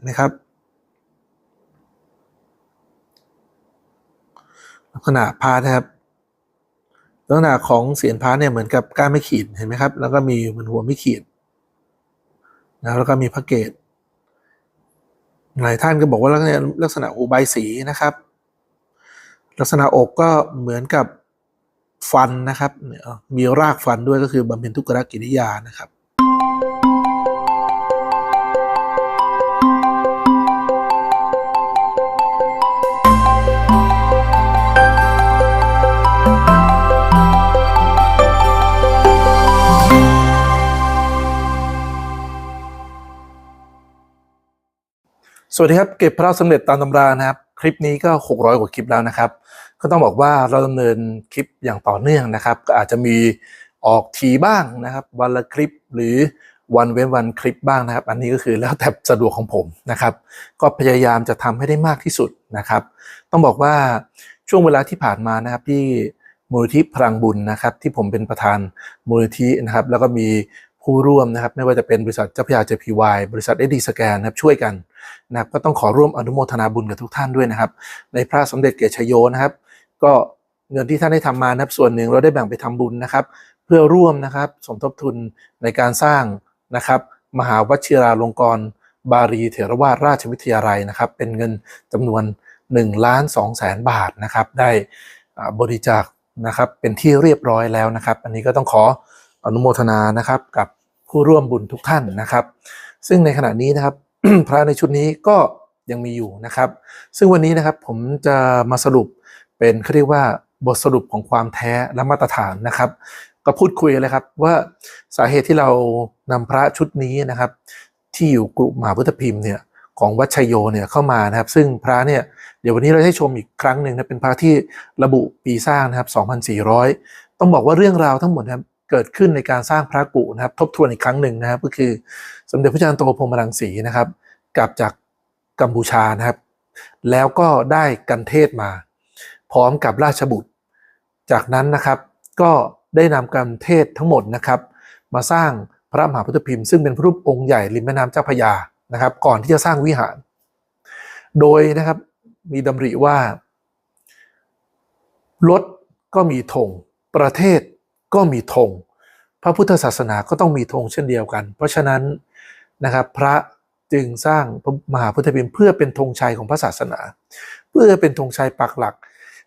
นไหมครับ ลักษณะพานะครับลักษณะของเสียนพาร์ทเนี่ยเหมือนกับก้านไม่ขีดเห็นไหมครับ แล้วก็มีเหมือนหัวไม่ขีดนะแล้วก็มีพระเกตหลายท่านก็บอกว่าลักษณะลักษณะหูใบสีนะครับ ลักษณะอกก็เหมือนกับฟันนะครับ มีรากฟันด้วยก็คือบำเพ็ญทุกขกิริยานะครับ สวัสดีครับเก็บพระสำเร็จตามตำรานะครับ คลิปนี้ก็ 600 กว่าคลิปแล้วนะครับ ก็ต้องบอกว่าเราดำเนินคลิปอย่างต่อเนื่องนะครับ ก็อาจจะมีออกทีบ้างนะครับ วันละคลิปหรือวันเว้นวันคลิปบ้างนะครับ อันนี้ก็คือแล้วแต่สะดวกของผมนะครับ ก็พยายามจะทำให้ได้มากที่สุดนะครับ ต้องบอกว่าช่วงเวลาที่ผ่านมานะครับที่มูลที่พลังบุญนะครับ ที่ผมเป็นประธานมูลที่นะครับ แล้วก็มีผู้ร่วมนะครับ ไม่ว่าจะเป็นบริษัทเจ้าพยาเจพีวบริษัทเอดีสแกนนะครับช่วยกัน นะครับก็ต้องขอร่วมอนุโมทนาบุญกับทุกท่านด้วยนะครับ ในพระสมเด็จเกศชโยนะครับ ก็เงินที่ท่านได้ทำมานะครับส่วนหนึ่งเราได้แบ่งไปทำบุญนะครับ เพื่อร่วมนะครับสมทบทุนในการสร้างนะครับ มหาวชิราลงกรณ์บารีเถรวาทราชวิทยาลัยนะครับ เป็นเงินจำนวน1ล้าน2แสนบาทนะครับ ได้บริจาคนะครับเป็นที่เรียบร้อยแล้วนะครับ อันนี้ก็ต้องขออนุโมทนานะครับกับผู้ร่วมบุญทุกท่านนะครับ ซึ่งในขณะนี้นะครับ พระในชุดนี้ก็ยังมีอยู่นะครับ ซึ่งวันนี้นะครับผมจะมาสรุปเป็นเขาเรียกว่าบทสรุปของความแท้และมาตรฐานนะครับ ก็พูดคุยเลยครับว่าสาเหตุที่เรานำพระชุดนี้นะครับ ที่อยู่กลุ่มมหาพุทธพิมพ์เนี่ยของวัชโยเนี่ยเข้ามานะครับ ซึ่งพระเนี่ยเดี๋ยววันนี้เราให้ชมอีกครั้งหนึ่งนะเป็นพระที่ระบุปีสร้างนะครับ 2,400 ต้องบอกว่าเรื่องราวทั้งหมดนะครับ เกิดขึ้นในการสร้างพระกุนะครับ ทบทวนอีกครั้งหนึ่งนะครับ ก็คือสมเด็จพระจันทร์โตพรมรังสีนะครับ กลับจากกัมพูชานะครับ แล้วก็ได้กันเทศมา พร้อมกับราชบุตร จากนั้นนะครับก็ได้นำกันเทศทั้งหมดนะครับ มาสร้างพระมหาพุทธพิมพ์ซึ่งเป็นพระรูปองค์ใหญ่ริมแม่น้ำเจ้าพยานะครับ ก่อนที่จะสร้างวิหาร โดยนะครับมีดำริว่ารถก็มีธงประเทศ ก็มีธงพระพุทธศาสนาก็ต้องมีธงเช่นเดียวกัน เพราะฉะนั้นนะครับพระจึงสร้างมหาพุทธพิมพ์เพื่อเป็นธงชัยของพระศาสนา เพื่อเป็นธงชัยปักหลัก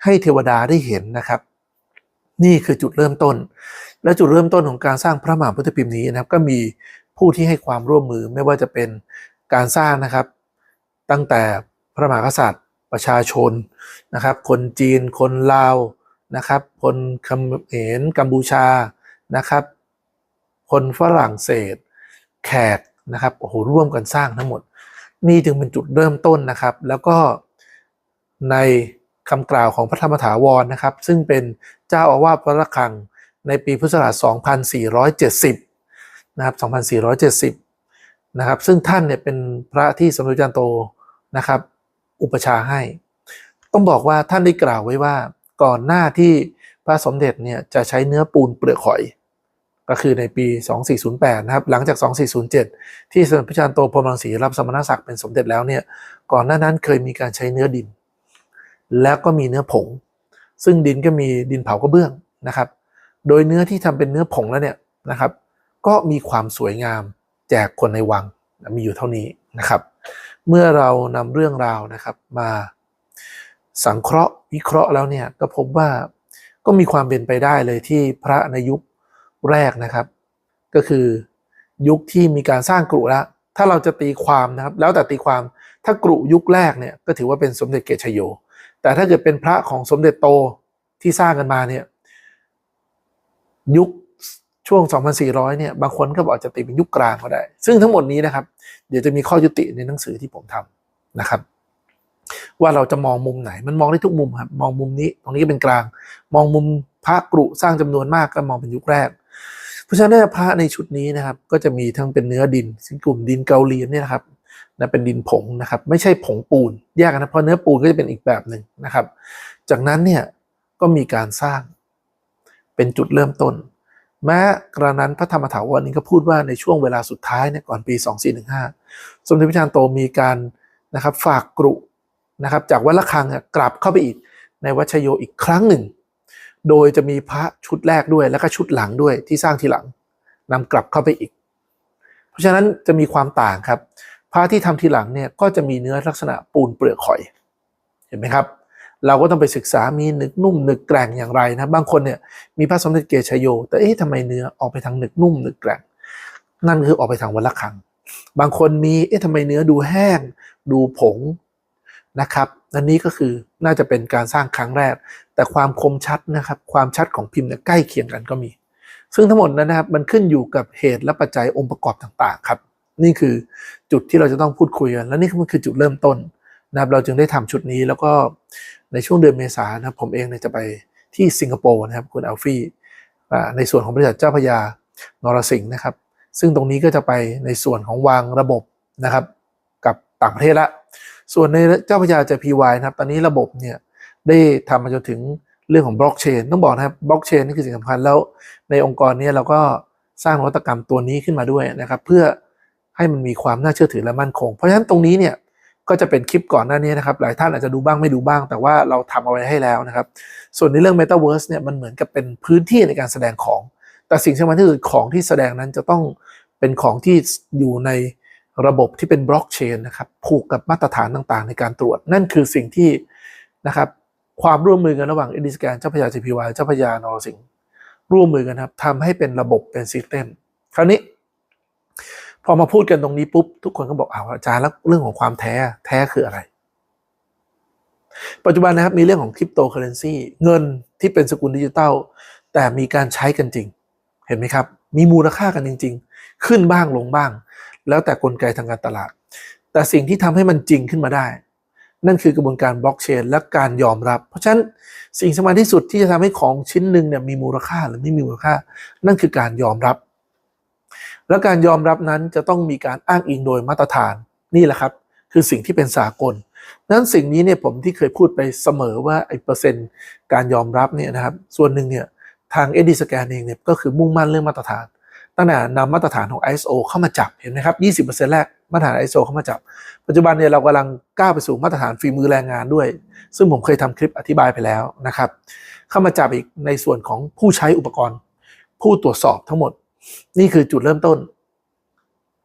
ให้เทวดาได้เห็นนะครับ นี่คือจุดเริ่มต้น และจุดเริ่มต้นของการสร้างพระมหาพุทธพิมพ์นี้นะครับ ก็มีผู้ที่ให้ความร่วมมือไม่ว่าจะเป็นการสร้างนะครับ ตั้งแต่พระมหากษัตริย์ประชาชนนะครับ คนจีนคนลาว นะครับ คนเขมรกัมพูชานะครับ คนฝรั่งเศส แขกนะครับโอ้โหร่วมกันสร้างทั้งหมด นี่จึงเป็นจุดเริ่มต้นนะครับ แล้วก็ในคำกล่าวของพระธรรมถาวรนะครับ ซึ่งเป็นเจ้าอาวาสวัดระฆังในปีพุทธศักราช 2470 นะครับ 2470 นะครับ ซึ่งท่านเนี่ยเป็นพระที่สมเด็จจันโตนะครับ อุปชาให้ ต้องบอกว่าท่านได้กล่าวไว้ว่า ก่อนหน้าที่พระสมเด็จเนี่ยจะใช้เนื้อปูนเปลือกหอย ก็คือในปี 2408 นะครับ หลังจาก 2407 ที่สมเด็จพระจันทร์โตพรมรังสีรับสมณศักดิ์เป็นสมเด็จแล้วเนี่ย ก่อนหน้านั้นเคยมีการใช้เนื้อดิน แล้วก็มีเนื้อผง ซึ่งดินก็มีดินเผากระเบื้องนะครับ โดยเนื้อที่ทำเป็นเนื้อผงแล้วเนี่ยนะครับ ก็มีความสวยงามแจกคนในวังมีอยู่เท่านี้นะครับ เมื่อเรานำเรื่องราวนะครับมา สังเคราะห์วิเคราะห์แล้วเนี่ยก็พบว่าก็มีความเป็นไปได้เลยที่พระในยุคแรกนะครับ ก็คือยุคที่มีการสร้างกรุแล้วถ้าเราจะตีความนะครับ แล้วแต่ตีความถ้ากรุยุคแรกเนี่ยก็ถือว่าเป็นสมเด็จเกชโย แต่ถ้าเกิดเป็นพระของสมเด็จโตที่สร้างกันมาเนี่ยยุคช่วง 2400 เนี่ย บางคนก็บอกจะตีเป็นยุคกลางก็ได้ ซึ่งทั้งหมดนี้นะครับ เดี๋ยวจะมีข้อยุติในหนังสือที่ผมทำนะครับ ว่าเราจะมองมุมไหน มันมองได้ทุกมุมครับมองมุมนี้ ตรงนี้ก็เป็นกลาง มองมุมพระกรุสร้างจำนวนมากก็มองเป็นยุคแรก เพราะฉะนั้นพระในชุดนี้นะครับ ก็จะมีทั้งเป็นเนื้อดินซึ่งกลุ่มดินเกาหลีเนี่ยนะครับนะเป็นดินผงนะครับ ไม่ใช่ผงปูนแยกกันนะเพราะเนื้อปูนก็จะเป็นอีกแบบหนึ่งนะครับ จากนั้นเนี่ยก็มีการสร้างเป็นจุดเริ่มต้น แม้กระนั้นพระธรรมถาวรนี้ก็พูดว่าในช่วงเวลาสุดท้ายเนี่ยก่อนปี 2415 สมเด็จพระจารย์โตมีการนะครับฝากกรุ นะครับจากวัดละคังกลับเข้าไปอีกในวัชโยอีกครั้งหนึ่ง โดยจะมีพระชุดแรกด้วยแล้วก็ชุดหลังด้วยที่สร้างทีหลังนำกลับเข้าไปอีก เพราะฉะนั้นจะมีความต่างครับ พระที่ทำทีหลังเนี่ยก็จะมีเนื้อลักษณะปูนเปลือกหอยเห็นไหมครับ เราก็ต้องไปศึกษามีหนึกนุ่มหนึกแกร่งอย่างไรนะบางคนเนี่ยมีพระสมเด็จเกชโย แต่เอ๊ะทำไมเนื้อออกไปทางหนึกนุ่มหนึกแกร่ง นั่นคือออกไปทางวัลคังบางคนมี เอ๊ะทำไมเนื้อดูแห้ง ดูผง นะครับอันนี้ก็คือน่าจะเป็นการสร้างครั้งแรก แต่ความคมชัดนะครับ ความชัดของพิมพ์เนี่ยใกล้เคียงกันก็มี ซึ่งทั้งหมดนั้นนะครับ มันขึ้นอยู่กับเหตุและปัจจัยองค์ประกอบต่างๆครับ นี่คือจุดที่เราจะต้องพูดคุยกัน และนี่มันคือจุดเริ่มต้นนะครับ เราจึงได้ทำชุดนี้แล้วก็ในช่วงเดือนเมษายนนะครับ ผมเองเนี่ยจะไปที่สิงคโปร์นะครับคุณอัลฟี่ในส่วนของบริษัทเจ้าพยานรสิงห์นะครับ ซึ่งตรงนี้ก็จะไปในส่วนของวางระบบนะครับ กับต่างประเทศละ ส่วนในเจ้าพระยา JPY นะครับ ตอนนี้ระบบเนี่ยได้ทำมาจนถึงเรื่องของบล็อกเชนต้องบอกนะครับบล็อกเชนนี่คือสิ่งสำคัญแล้วในองค์กรนี้เราก็สร้างนวัตกรรมตัวนี้ขึ้นมาด้วยนะครับ เพื่อให้มันมีความน่าเชื่อถือและมั่นคง เพราะฉะนั้นตรงนี้เนี่ยก็จะเป็นคลิปก่อนหน้านี้นะครับ หลายท่านอาจจะดูบ้างไม่ดูบ้าง แต่ว่าเราทำเอาไว้ให้แล้วนะครับ ส่วนในเรื่อง Metaverse เนี่ยมันเหมือนกับเป็นพื้นที่ในการแสดงของ แต่สิ่งที่สำคัญที่สุดของที่แสดงนั้นจะต้องเป็นของที่อยู่ใน ระบบที่เป็นบล็อกเชนนะครับผูกกับมาตรฐานต่างๆ ในการตรวจ นั่นคือสิ่งที่นะครับความร่วมมือกันระหว่างเอดิสแกนเจ้าพระยา JPY เจ้าพยานรสิงห์ร่วมมือกันครับทำให้เป็นระบบเป็นซิสเต็มคราวนี้ พอมาพูดกันตรงนี้ปุ๊บ ทุกคนก็บอกอ้าวอาจารย์แล้วเรื่องของความแท้แท้คืออะไร ปัจจุบันนะครับมีเรื่องของคริปโตเคอเรนซีเงินที่เป็นสกุลดิจิตอลแต่มีการใช้กันจริง เห็นไหมครับ มีมูลค่ากันจริง ๆ ขึ้นบ้างลงบ้าง แล้วแต่กลไกทางการตลาด แต่สิ่งที่ทำให้มันจริงขึ้นมาได้ นั่นคือกระบวนการบล็อกเชนและการยอมรับ เพราะฉะนั้นสิ่งสำคัญที่สุดที่จะทำให้ของชิ้นหนึ่งเนี่ยมีมูลค่าหรือไม่มีมูลค่า นั่นคือการยอมรับ และการยอมรับนั้นจะต้องมีการอ้างอิงโดยมาตรฐานนี่แหละครับ คือสิ่งที่เป็นสากลนั้นสิ่งนี้เนี่ยผมที่เคยพูดไปเสมอว่าไอ้เปอร์เซ็นต์การยอมรับเนี่ยนะครับส่วนหนึ่งเนี่ยทาง e d สแกนเองเนี่ยก็คือมุ่งมั่นเรื่องมาตรฐาน ตั้งแต่นำมาตรฐานของ ISO เข้ามาจับเห็นไหมครับ 20%แรกมาตรฐาน ISO เข้ามาจับ ปัจจุบันเนี่ยเรากำลังก้าวไปสู่มาตรฐานฝีมือแรงงานด้วย ซึ่งผมเคยทำคลิปอธิบายไปแล้วนะครับ เข้ามาจับอีกในส่วนของผู้ใช้อุปกรณ์ ผู้ตรวจสอบทั้งหมด นี่คือจุดเริ่มต้น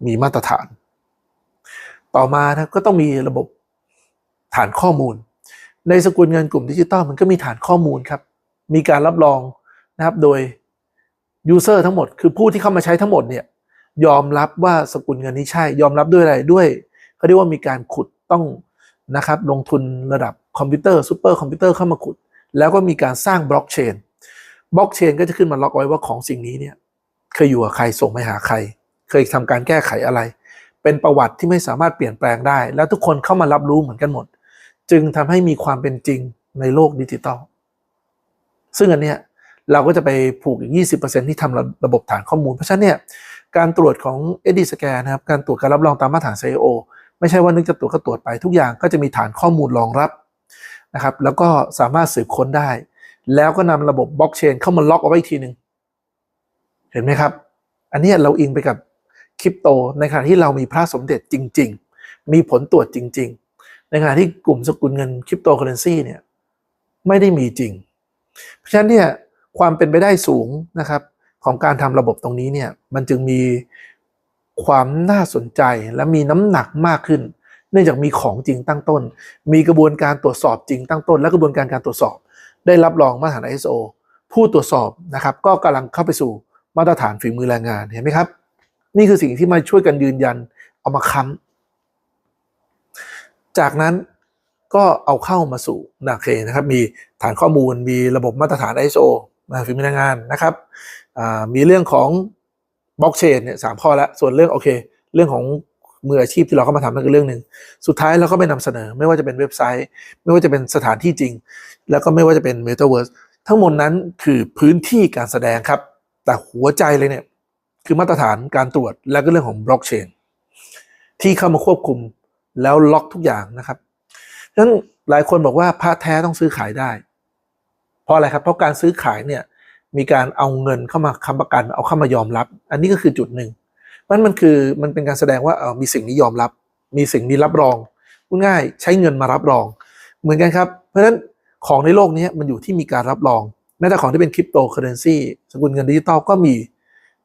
มีมาตรฐาน ต่อมานะก็ต้องมีระบบฐานข้อมูล ในสกุลเงินกลุ่มดิจิตอลมันก็มีฐานข้อมูลครับ มีการรับรองนะครับโดย ยูเซอร์ทั้งหมดคือผู้ที่เข้ามาใช้ทั้งหมดเนี่ยยอมรับว่าสกุลเงินนี้ใช่ ยอมรับด้วยอะไรด้วยเขาเรียกว่ามีการขุดต้องนะครับลงทุนระดับคอมพิวเตอร์ซูเปอร์คอมพิวเตอร์เข้ามาขุด แล้วก็มีการสร้างบล็อกเชนบล็อกเชนก็จะขึ้นมาล็อกไว้ว่าของสิ่งนี้เนี่ยเคยอยู่กับใครส่งไปหาใคร เคยทำการแก้ไขอะไร เป็นประวัติที่ไม่สามารถเปลี่ยนแปลงได้ แล้วทุกคนเข้ามารับรู้เหมือนกันหมด จึงทำให้มีความเป็นจริงในโลกดิจิตอลซึ่งอันเนี้ย เราก็จะไปผูกอีก 20%ที่ทำระบบฐานข้อมูล เพราะฉะนั้นเนี่ยการตรวจของ e d สแกนนะครับการตรวจการรับรองตามมาตรฐาน CIO ไม่ใช่ว่านึกจะตรวจก็ตรวจไปทุกอย่างก็จะมีฐานข้อมูลรองรับนะครับแล้วก็สามารถสืบค้นได้ แล้วก็นำระบบบล็อกเชนเข้ามาล็อกเอาไว้อีกทีหนึ่งเห็นไหมครับ อันนี้เราอิงไปกับคริปโต ในขณะที่เรามีพระสมเด็จจริง ๆ มีผลตรวจจริง ๆ ในขณะที่กลุ่มสกุลเงินคริปโตเคอเรนซีเนี่ยไม่ได้มีจริง เพราะฉะนั้นเนี่ย ความเป็นไปได้สูงนะครับ ของการทำระบบตรงนี้เนี่ยมันจึงมีความน่าสนใจและมีน้ำหนักมากขึ้น เนื่องจากมีของจริงตั้งต้น มีกระบวนการตรวจสอบจริงตั้งต้น และกระบวนการการตรวจสอบ ได้รับรองมาตรฐาน ISO ผู้ตรวจสอบนะครับ ก็กำลังเข้าไปสู่มาตรฐานฝีมือแรงงานเห็นไหมครับ นี่คือสิ่งที่มาช่วยกันยืนยันเอามาค้ำจากนั้นก็เอาเข้ามาสู่นาเคนะครับ มีฐานข้อมูลมีระบบมาตรฐาน ISO มาฝีมือแรงงานนะครับมีเรื่องของบล็อกเชนเนี่ยสามข้อแล้วส่วนเรื่องโอเค เรื่องของมืออาชีพที่เราเข้ามาทำนั่นคือเรื่องหนึ่งสุดท้ายเราก็ไปนำเสนอ ไม่ว่าจะเป็นเว็บไซต์ ไม่ว่าจะเป็นสถานที่จริง แล้วก็ไม่ว่าจะเป็น Metaverse ทั้งหมดนั้นคือพื้นที่การแสดงครับ แต่หัวใจเลยเนี่ยคือมาตรฐานการตรวจและก็เรื่องของบล็อกเชนที่เข้ามาควบคุมแล้วล็อกทุกอย่างนะครับฉะนั้นหลายคนบอกว่าพระแท้ต้องซื้อขายได้ เพราะอะไรครับเพราะการซื้อขายเนี่ยมีการเอาเงินเข้ามาค้ำประกัน เอาเข้ามายอมรับ อันนี้ก็คือจุดหนึ่งมันมันคือมันเป็นการแสดงว่าเออมีสิ่งนี้ยอมรับ มีสิ่งนี้รับรองง่ายใช้เงินมารับรอง เหมือนกันครับเพราะฉะนั้นของในโลกนี้มันอยู่ที่มีการรับรองแม้แต่ของที่เป็นคริปโตเคอเรนซีสกุลเงินดิจิตอลก็มี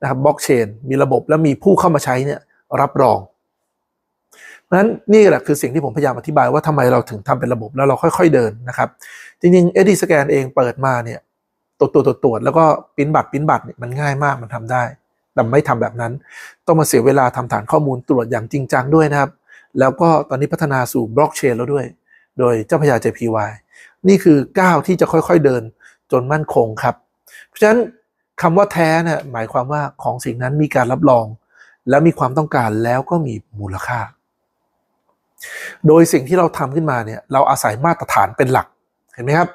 นะครับบล็อกเชนมีระบบและมีผู้เข้ามาใช้เนี่ยรับรอง เพราะฉะนั้นนี่แหละคือสิ่งที่ผมพยายามอธิบายว่าทำไมเราถึงทำเป็นระบบแล้วเราค่อย ๆเดินนะครับ จริงๆ AD Scan เองเปิดมาเนี่ยตรวจตรวจตรวจแล้วก็ปิ้นบัตรปิ้นบัตรเนี่ยมันง่ายมากมันทำได้ แต่ไม่ทำแบบนั้น ต้องมาเสียเวลาทำฐานข้อมูลตรวจอย่างจริงจังด้วยนะครับ แล้วก็ตอนนี้พัฒนาสู่บล็อกเชนแล้วด้วย โดยเจ้าพระยา JPY นี่คือก้าวที่จะค่อยๆเดินจนมั่นคงครับ เพราะฉะนั้นคำว่าแท้เนี่ยหมายความว่าของสิ่งนั้นมีการรับรอง แล้วมีความต้องการแล้วก็มีมูลค่า โดยสิ่งที่เราทำขึ้นมาเนี่ยเราอาศัยมาตรฐานเป็นหลักเห็นไหมครับ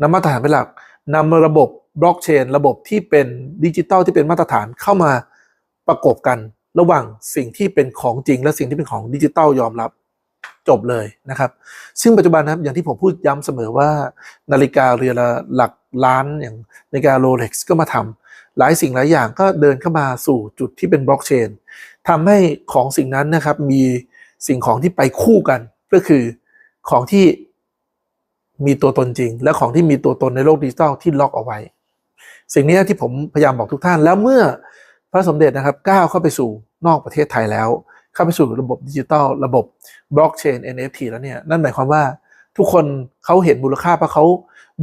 นำมาตรฐานเป็นหลักนำระบบบล็อกเชนระบบที่เป็นดิจิตอลที่เป็นมาตรฐานเข้ามาประกบกันระหว่างสิ่งที่เป็นของจริง และสิ่งที่เป็นของดิจิตอลยอมรับจบเลยนะครับ ซึ่งปัจจุบันนะครับอย่างที่ผมพูดย้ำเสมอว่า นาฬิกาเรือนละหลักล้านอย่างนาฬิกาโรเล็กซ์ก็มาทำหลายสิ่งหลายอย่างก็เดินเข้ามาสู่จุดที่เป็นบล็อกเชนทำให้ของสิ่งนั้นนะครับมี สิ่งของที่ไปคู่กันก็คือของที่มีตัวตนจริง และของที่มีตัวตนในโลกดิจิทัลที่ล็อกเอาไว้ สิ่งนี้ที่ผมพยายามบอกทุกท่าน แล้วเมื่อพระสมเด็จนะครับก้าวเข้าไปสู่นอกประเทศไทยแล้ว เข้าไปสู่ระบบดิจิทัลระบบบล็อกเชน NFT แล้วเนี่ยนั่นหมายความว่าทุกคนเขาเห็นมูลค่าเพราะเขา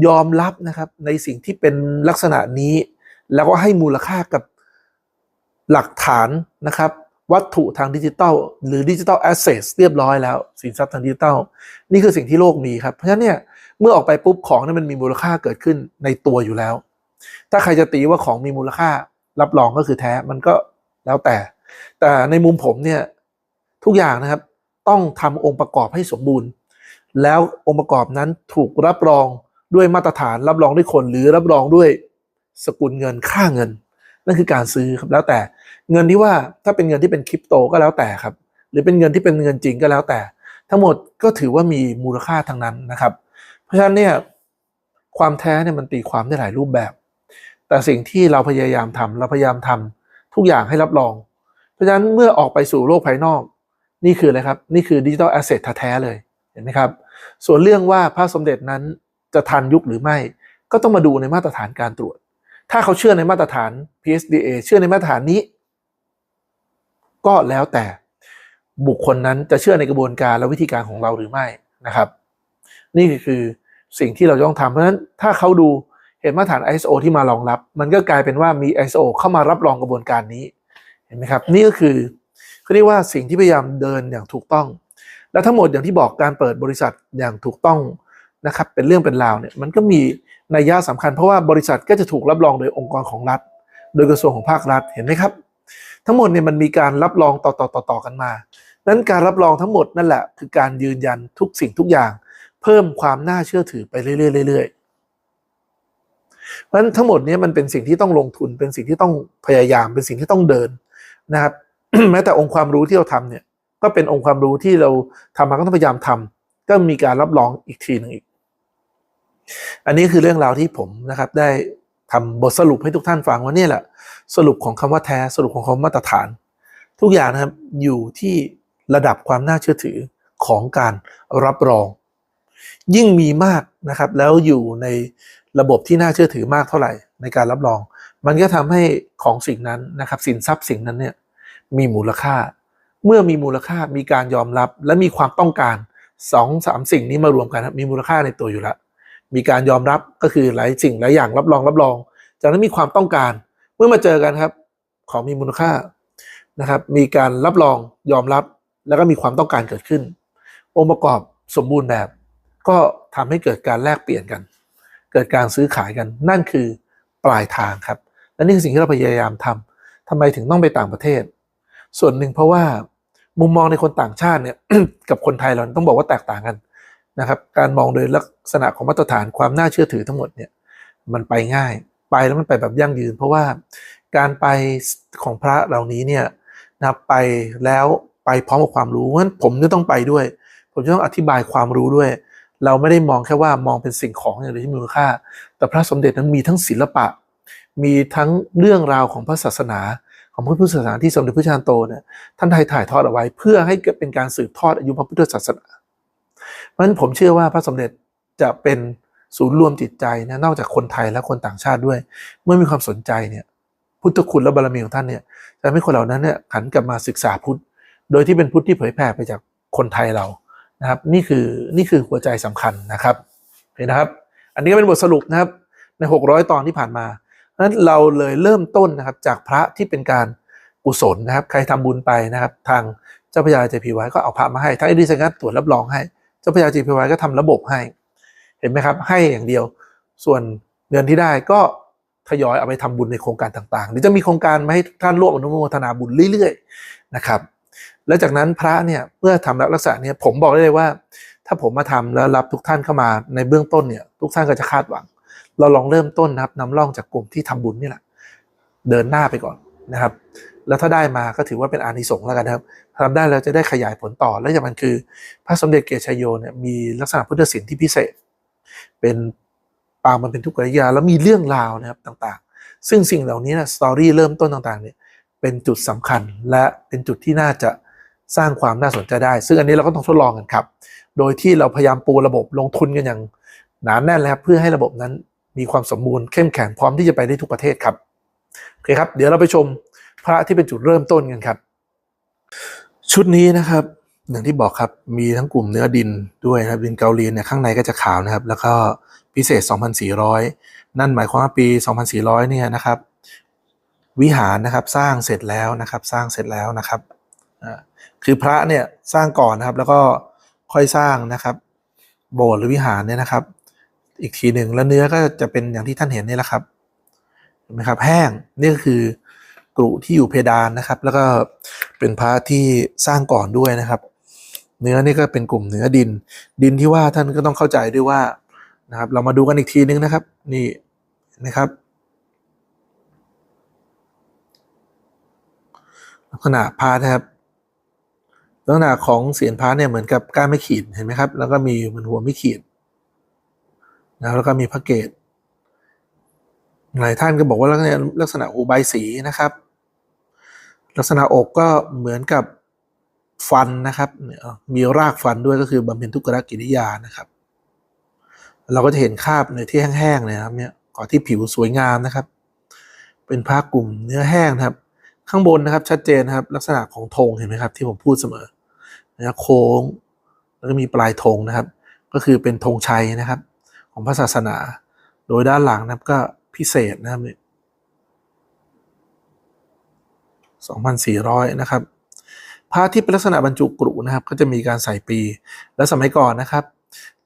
ยอมรับนะครับในสิ่งที่เป็นลักษณะนี้ แล้วก็ให้มูลค่ากับหลักฐานนะครับ วัตถุทางดิจิทัลหรือดิจิทัลแอสเซทเรียบร้อยแล้วสินทรัพย์ทางดิจิทัลนี่คือสิ่งที่โลกมีครับ เพราะฉะนั้นเนี่ยเมื่อออกไปปุ๊บของนั้นมันมีมูลค่าเกิดขึ้นในตัวอยู่แล้ว ถ้าใครจะตีว่าของมีมูลค่า รับรองก็คือแท้มันก็แล้วแต่ แต่ในมุมผมเนี่ยทุกอย่างนะครับต้องทำองค์ประกอบให้สมบูรณ์ แล้วองค์ประกอบนั้นถูกรับรองด้วยมาตรฐานรับรองด้วยคนหรือรับรองด้วยสกุลเงินค่าเงิน นั่นคือการซื้อครับแล้วแต่ เงินที่ว่าถ้าเป็นเงินที่เป็นคริปโตก็แล้วแต่ครับ หรือเป็นเงินที่เป็นเงินจริงก็แล้วแต่ ทั้งหมดก็ถือว่ามีมูลค่าทั้งนั้นนะครับ เพราะฉะนั้นเนี่ยความแท้เนี่ยมันตีความได้หลายรูปแบบ แต่สิ่งที่เราพยายามทำเราพยายามทำทุกอย่างให้รับรอง เพราะฉะนั้นเมื่อออกไปสู่โลกภายนอก นี่คืออะไรครับนี่คือดิจิทัลแอสเซทแท้เลยเห็นไหมครับ ส่วนเรื่องว่าพระสมเด็จนั้นจะทันยุคหรือไม่ ก็ต้องมาดูในมาตรฐานการตรวจ ถ้าเขาเชื่อในมาตรฐาน PSDA เชื่อในมาตรฐานนี้ ก็แล้วแต่บุคคลนั้นจะเชื่อในกระบวนการและวิธีการของเราหรือไม่นะครับ นี่คือสิ่งที่เราต้องทำเพราะฉะนั้นถ้าเขาดูเห็นมาตรฐาน ISO ที่มารองรับ มันก็กลายเป็นว่ามี ISO เข้ามารับรองกระบวนการนี้เห็นไหมครับ นี่ก็คือเขาเรียกว่าสิ่งที่พยายามเดินอย่างถูกต้อง และทั้งหมดอย่างที่บอกการเปิดบริษัทอย่างถูกต้องนะครับ เป็นเรื่องเป็นราวเนี่ยมันก็มีนัยยะสำคัญเพราะว่าบริษัทก็จะถูกรับรองโดยองค์กรของรัฐ โดยกระทรวงของภาครัฐเห็นไหมครับ ทั้งหมดเนี่ยมันมีการรับรองต่อต่อต่อต่อกันมา นั้นการรับรองทั้งหมดนั่นแหละ คือการยืนยันทุกสิ่งทุกอย่าง เพิ่มความน่าเชื่อถือไปเรื่อยๆเพราะฉะนั้นทั้งหมดนี้มันเป็นสิ่งที่ต้องลงทุนเป็นสิ่งที่ต้องพยายามเป็นสิ่งที่ต้องเดินนะครับ แม้แต่องค์ความรู้ที่เราทำเนี่ย ก็เป็นองค์ความรู้ที่เราทำมาก็ต้องพยายามทำก็มีการรับรองอีกทีหนึ่งอีก อันนี้คือเรื่องราวที่ผมนะครับ ได้ ทำบทสรุปให้ทุกท่านฟังว่าเนี่ยแหละ สรุปของคำว่าแท้สรุปของคำมาตรฐาน ทุกอย่างนะครับอยู่ที่ระดับความน่าเชื่อถือของการรับรอง ยิ่งมีมากนะครับ แล้วอยู่ในระบบที่น่าเชื่อถือมากเท่าไหร่ในการรับรอง มันก็ทำให้ของสิ่งนั้นนะครับ สินทรัพย์สิ่งนั้นเนี่ยมีมูลค่า เมื่อมีมูลค่ามีการยอมรับและมีความต้องการสองสามสิ่งนี้มารวมกันมีมูลค่าในตัวอยู่แล้ว มีการยอมรับก็คือหลายสิ่งหลายอย่างรับรองรับรอง จากนั้นมีความต้องการ เมื่อมาเจอกันครับ ของมีมูลค่านะครับ มีการรับรองยอมรับแล้วก็มีความต้องการเกิดขึ้น องค์ประกอบสมบูรณ์แบบ ก็ทำให้เกิดการแลกเปลี่ยนกัน เกิดการซื้อขายกัน นั่นคือปลายทางครับและนี่คือสิ่งที่เราพยายามทำทำไมถึงต้องไปต่างประเทศ ส่วนหนึ่งเพราะว่ามุมมองในคนต่างชาติเนี่ยกับคนไทยเราต้องบอกว่าแตกต่างกัน นะครับการมองโดยลักษณะของมาตรฐานความน่าเชื่อถือทั้งหมดเนี่ยมันไปง่าย ไปแล้วมันไปแบบยั่งยืน เพราะว่าการไปของพระเหล่านี้เนี่ยนะไปแล้วไปพร้อมกับความรู้เพราะฉะนั้นผมจะต้องไปด้วย ผมจะต้องอธิบายความรู้ด้วย เราไม่ได้มองแค่ว่ามองเป็นสิ่งของอย่างเดียวที่มีมูลค่า แต่พระสมเด็จนั้นมีทั้งศิลปะ มีทั้งเรื่องราวของพระศาสนาของพระพุทธศาสนาที่สมเด็จพระชานโตเนี่ยท่านได้ถ่ายทอดเอาไว้ เพื่อให้เกิดเป็นการสืบทอดอายุพระพุทธศาสนา เพราะฉะนั้นผมเชื่อว่าพระสมเด็จจะเป็นศูนย์รวมจิตใจนะนอกจากคนไทยและคนต่างชาติด้วย เมื่อมีความสนใจเนี่ยพุทธคุณและบารมีของท่านเนี่ยจะทำให้คนเหล่านั้นเนี่ยหันกลับมาศึกษาพุทธ โดยที่เป็นพุทธที่เผยแผ่ไปจากคนไทยเรานะครับ นี่คือนี่คือหัวใจสำคัญนะครับเห็นนะครับ อันนี้ก็เป็นบทสรุปนะครับใน 600 ตอนที่ผ่านมาเพราะฉะนั้นเราเลยเริ่มต้นนะครับจากพระที่เป็นการกุศลนะครับ ใครทำบุญไปนะครับ ทางเจ้าพระยาเจพีไว้ก็เอาพระมาให้ทั้งอดิสังกัดตรวจรับรองให้ เจ้าพยาเจพีไว้ก็ทำระบบให้ เห็นไหมครับ ให้อย่างเดียว ส่วนเงินที่ได้ก็ทยอยเอาไปทำบุญในโครงการต่างๆเดี๋ยวจะมีโครงการมาให้ท่านร่วมอนุโมทนาบุญเรื่อยๆนะครับ แล้วจากนั้นพระเนี่ยเมื่อทำรับรักษาเนี่ยผมบอกได้เลยว่า ถ้าผมมาทำแล้วรับทุกท่านเข้ามาในเบื้องต้นเนี่ย ทุกท่านก็จะคาดหวัง เราลองเริ่มต้นนะครับนำร่องจากกลุ่มที่ทำบุญนี่แหละ เดินหน้าไปก่อนนะครับ แล้วถ้าได้มาก็ถือว่าเป็นอานิสงส์แล้วกันครับทำได้แล้วจะได้ขยายผลต่อ และอย่างมันคือ พระสมเด็จเกศชยโยเนี่ยมีลักษณะพุทธศิลป์ที่พิเศษ เป็นปางมันเป็นทุกขริยาแล้วมีเรื่องราวนะครับต่างๆ ซึ่งสิ่งเหล่านี้นะสตอรี่เริ่มต้นต่างๆเนี่ยเป็นจุดสำคัญและเป็นจุดที่น่าจะสร้างความน่าสนใจได้ ซึ่งอันนี้เราก็ต้องทดลองกันครับ โดยที่เราพยายามปูระบบลงทุนกันอย่างหนาแน่นแล้วครับเพื่อให้ระบบนั้นมีความสมบูรณ์เข้มแข็งพร้อมที่จะไปได้ทุกประเทศครับโอเคครับ เดี๋ยวเราไปชม พระที่เป็นจุดเริ่มต้นกันครับ ชุดนี้นะครับอย่างที่บอกครับมีทั้งกลุ่มเนื้อดินด้วยนะครับดินเกาหลีเนี่ยข้างในก็จะขาวนะครับ แล้วก็พิเศษ 2,400 นั่นหมายความว่าปี 2,400 เนี่ยนะครับ วิหารนะครับสร้างเสร็จแล้วนะครับสร้างเสร็จแล้วนะครับคือพระเนี่ยสร้างก่อนนะครับแล้วก็ค่อยสร้างนะครับ โบสถ์หรือวิหารเนี่ยนะครับ อีกทีหนึ่งแล้วเนื้อก็จะเป็นอย่างที่ท่านเห็นนี่แหละครับเห็นไหมครับแห้งนี่ก็คือ กรุที่อยู่เพดานนะครับ แล้วก็เป็นพระที่สร้างก่อนด้วยนะครับ เนื้อนี่ก็เป็นกลุ่มเนื้อดิน ดินที่ว่าท่านก็ต้องเข้าใจด้วยว่านะครับ เรามาดูกันอีกทีนึงนะครับ นี่นะครับลักษณะพานะครับลักษณะของเสียนพาเนี่ยเหมือนกับก้านไม่ขีดเห็นไหมครับ แล้วก็มีเหมือนหัวไม่ขีดนะแล้วก็มีพระเกตหลายท่านก็บอกว่าลักษณะลักษณะหูใบสีนะครับ ลักษณะอกก็เหมือนกับฟันนะครับมีรากฟันด้วยก็คือบำเพ็ญทุกขกิริยานะครับ เราก็จะเห็นคาบในที่แห้งๆเลยนะครับเนี่ยก่อนที่ผิวสวยงามนะครับ เป็นผ้ากลุ่มเนื้อแห้งครับ ข้างบนนะครับชัดเจนนะครับ ลักษณะของธงเห็นไหมครับ ที่ผมพูดเสมอนะโค้งแล้วก็มีปลายธงนะครับ ก็คือเป็นธงชัยนะครับ ของพระศาสนา โดยด้านหลังนะครับก็พิเศษนะครับเนี่ย 2,400 นะครับผ้าที่เป็นลักษณะบรรจุกรุนะครับ ก็จะมีการใส่ปี และสมัยก่อนนะครับ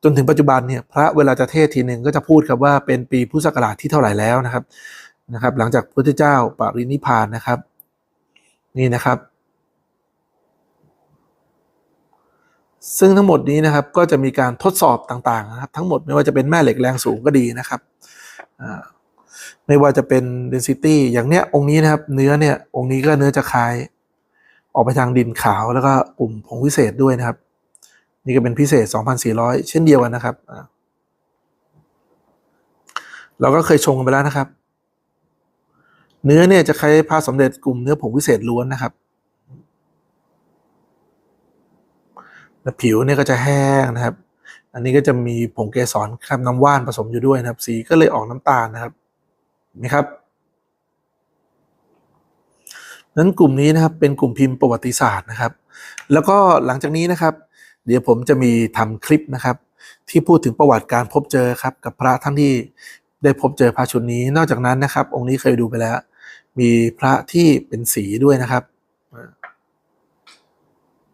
จนถึงปัจจุบันเนี่ยพระเวลาจะเทศทีหนึ่งก็จะพูดครับว่าเป็นปีพุทธศักราชที่เท่าไหร่แล้วนะครับนะครับ หลังจากพระพุทธเจ้าปรินิพพานนะครับ นี่นะครับ ซึ่งทั้งหมดนี้นะครับก็จะมีการทดสอบต่างๆนะครับ ทั้งหมดไม่ว่าจะเป็นแม่เหล็กแรงสูงก็ดีนะครับอ่า ไม่ว่าจะเป็น density อย่างเนี้ยองค์นี้นะครับ เนื้อเนี่ยองค์นี้ก็เนื้อจะคล้าย ออกไปทางดินขาวแล้วก็กลุ่มผงพิเศษด้วยนะครับ นี่ก็เป็นพิเศษ 2,400 เช่นเดียวกันนะครับ เราก็เคยชงกันไปแล้วนะครับ เนื้อเนี่ยจะคล้ายพระสมเด็จกลุ่มเนื้อผงพิเศษล้วนนะครับและผิวเนี่ยก็จะแห้งนะครับ อันนี้ก็จะมีผงเกสรคราบน้ำว่านผสมอยู่ด้วยนะครับ สีก็เลยออกน้ำตาลนะครับ นไหมครับนั้นกลุ่มนี้นะครับเป็นกลุ่มพิมพ์ประวัติศาสตร์นะครับ แล้วก็หลังจากนี้นะครับ เดี๋ยวผมจะมีทำคลิปนะครับ ที่พูดถึงประวัติการพบเจอครับ กับพระท่านที่ได้พบเจอพระชุดนี้ นอกจากนั้นนะครับ องค์นี้เคยดูไปแล้ว มีพระที่เป็นสีด้วยนะครับ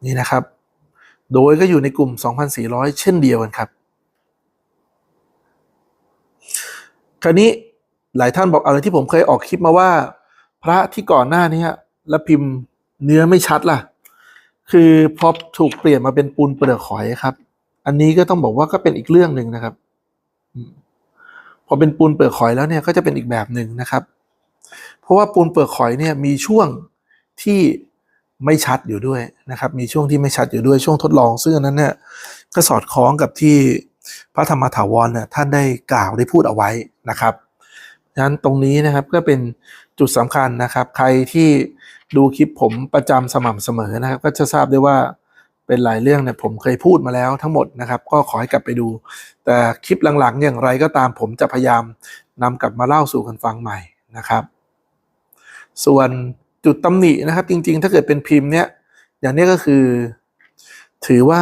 นี่นะครับ โดยก็อยู่ในกลุ่ม 2,400 เช่นเดียวกันครับ คราวนี้ หลายท่านบอกอะไรที่ผมเคยออกคลิปมาว่า พระที่ก่อนหน้านี้แล้วพิมพ์เนื้อไม่ชัดล่ะ คือพอถูกเปลี่ยนมาเป็นปูนเปลือกหอยครับ อันนี้ก็ต้องบอกว่าก็เป็นอีกเรื่องหนึ่งนะครับพอเป็นปูนเปลือกหอยแล้วเนี่ยก็จะเป็นอีกแบบหนึ่งนะครับ เพราะว่าปูนเปลือกหอยเนี่ยมีช่วงที่ไม่ชัดอยู่ด้วยนะครับ มีช่วงที่ไม่ชัดอยู่ด้วยช่วงทดลอง ซึ่งอันนั้นเนี่ยก็สอดคล้องกับที่พระธรรมถาวรเนี่ยท่านได้กล่าวได้พูดเอาไว้นะครับ ฉะนั้นตรงนี้นะครับก็เป็นจุดสำคัญนะครับ ใครที่ดูคลิปผมประจำสม่ำเสมอนะครับ ก็จะทราบได้ว่าเป็นหลายเรื่องเนี่ยผมเคยพูดมาแล้วทั้งหมดนะครับ ก็ขอให้กลับไปดู แต่คลิปหลังๆ อย่างไรก็ตามผมจะพยายามนำกลับมาเล่าสู่กันฟังใหม่นะครับ ส่วนจุดตำหนินะครับ จริง ๆ ถ้าเกิดเป็นพิมพ์เนี้ยอย่างนี้ก็คือ ถือว่า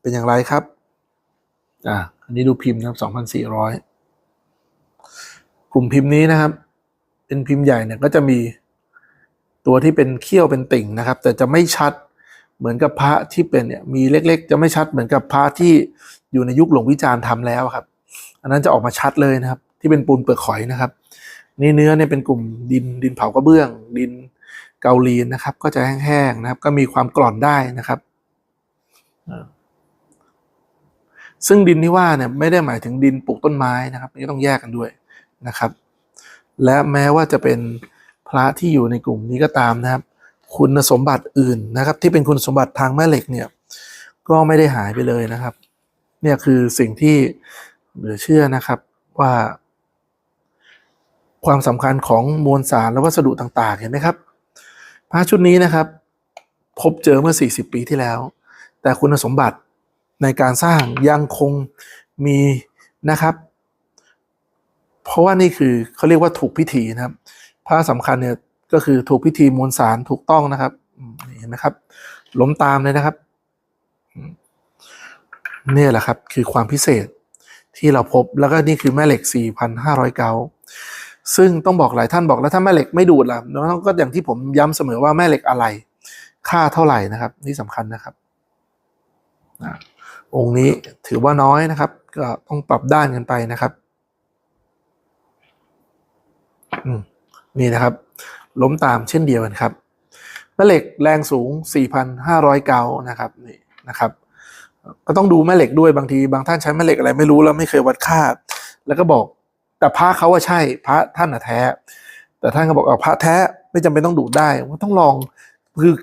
เป็นอย่างไรครับอ่าอันนี้ดูพิมพ์นะครับ2,400ก ลุ่มพิมพ์นี้นะครับ เป็นพิมพ์ใหญ่เนี่ยก็จะมีตัวที่เป็นเขี้ยวเป็นติ่งนะครับ แต่จะไม่ชัดเหมือนกับพระที่เป็นเนี่ยมีเล็ก ๆ จะไม่ชัดเหมือนกับพระที่อยู่ในยุคหลวงวิจารณ์ทำแล้วครับ อันนั้นจะออกมาชัดเลยนะครับ ที่เป็นปูนเปลือกหอยนะครับ นี่เนื้อเนี่ยเป็นกลุ่มดินดินเผากระเบื้อง ดินเกาลีนนะครับ ก็จะแห้งๆนะครับ ก็มีความกร่อนได้นะครับซึ่งดินที่ว่าเนี่ยไม่ได้หมายถึงดินปลูกต้นไม้นะครับนี่ต้องแยกกันด้วย นะครับ และแม้ว่าจะเป็นพระที่อยู่ในกลุ่มนี้ก็ตามนะครับ คุณสมบัติอื่นนะครับ ที่เป็นคุณสมบัติทางแม่เหล็กเนี่ยก็ไม่ได้หายไปเลยนะครับ เนี่ยคือสิ่งที่เหลือเชื่อนะครับว่า ความสำคัญของมวลสารและวัสดุต่าง ๆ เห็นไหมครับพระชุดนี้นะครับ พบเจอเมื่อ 40 ปีที่แล้ว แต่คุณสมบัติในการสร้างยังคงมีนะครับ เพราะว่านี่คือเขาเรียกว่าถูกพิธีนะครับพระสำคัญเนี่ยก็คือถูกพิธีมวลสารถูกต้องนะครับนี่เห็นไหมครับ ล้มตามเลยนะครับเนี่ยแหละครับคือความพิเศษที่เราพบแล้วก็นี่คือแม่เหล็ก 4,500 เกาซึ่งต้องบอกหลายท่านบอกแล้วถ้าแม่เหล็กไม่ดูดล่ะน้องก็อย่างที่ผมย้ำเสมอว่าแม่เหล็กอะไร ค่าเท่าไหร่นะครับ นี่สำคัญนะครับอะองค์นี้ถือว่าน้อยนะครับ ก็ต้องปรับด้านกันไปนะครับ อืม นี่นะครับ ล้มตามเช่นเดียวกันครับแม่เหล็กแรงสูง 4,500 เกานะครับนี่นะครับ ก็ต้องดูแม่เหล็กด้วยบางทีบางท่านใช้แม่เหล็กอะไรไม่รู้แล้วไม่เคยวัดค่า แล้วก็บอกแต่พระเขาว่าใช่พระท่านอะแท้ แต่ท่านก็บอกเอาพระแท้ไม่จำเป็นต้องดูดได้ว่าต้องลอง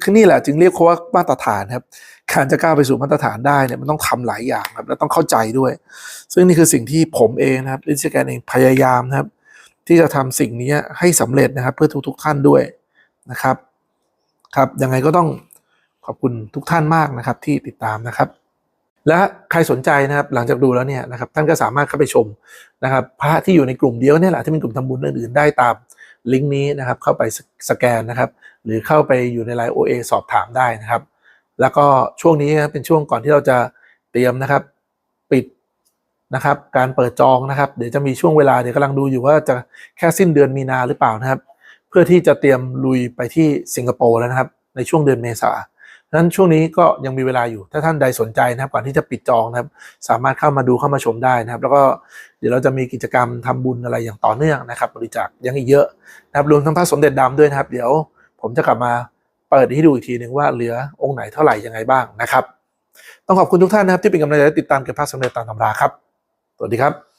คือนี่แหละจึงเรียกเขาว่ามาตรฐานครับการจะก้าวไปสู่มาตรฐานได้เนี่ยมันต้องทำหลายอย่างครับแล้วต้องเข้าใจด้วย ซึ่งนี่คือสิ่งที่ผมเองนะครับลิซแกนเองพยายามนะครับ ที่จะทำสิ่งนี้ให้สำเร็จนะครับเพื่อทุก ๆ ท่านด้วยนะครับครับยังไงก็ต้องขอบคุณทุกท่านมากนะครับที่ติดตามนะครับ และใครสนใจนะครับหลังจากดูแล้วเนี่ยนะครับท่านก็สามารถเข้าไปชมนะครับพระที่อยู่ในกลุ่มเดียวเนี่ยแหละที่เป็นกลุ่มทำบุญอื่นๆได้ตามลิงก์นี้นะครับเข้าไปสแกนนะครับ หรือเข้าไปอยู่ในไลน์ OA สอบถามได้นะครับ แล้วก็ช่วงนี้นะเป็นช่วงก่อนที่เราจะเตรียมนะครับ ปิด นะครับ การเปิดจองนะครับ เดี๋ยวจะมีช่วงเวลาเดี๋ยวกำลังดูอยู่ว่าจะแค่สิ้นเดือนมีนาหรือเปล่านะครับ เพื่อที่จะเตรียมลุยไปที่สิงคโปร์แล้วนะครับ ในช่วงเดือนเมษาดังนั้นช่วงนี้ก็ยังมีเวลาอยู่ ถ้าท่านใดสนใจนะครับ ก่อนที่จะปิดจองนะครับ สามารถเข้ามาดูเข้ามาชมได้นะครับ แล้วก็เดี๋ยวเราจะมีกิจกรรมทำบุญอะไรอย่างต่อเนื่องนะครับ บริจาคยังอีกเยอะนะครับ รวมทั้งพระสมเด็จดำด้วยนะครับ เดี๋ยวผมจะกลับมาเปิดให้ดูอีกทีหนึ่งว่าเหลือองค์ไหนเท่าไหร่ยังไงบ้างนะครับ ต้องขอบคุณทุกท่านนะครับที่เป็นกำลังใจและติดตามเก็บพระสมเด็จตามตำราครับ สวัสดีครับ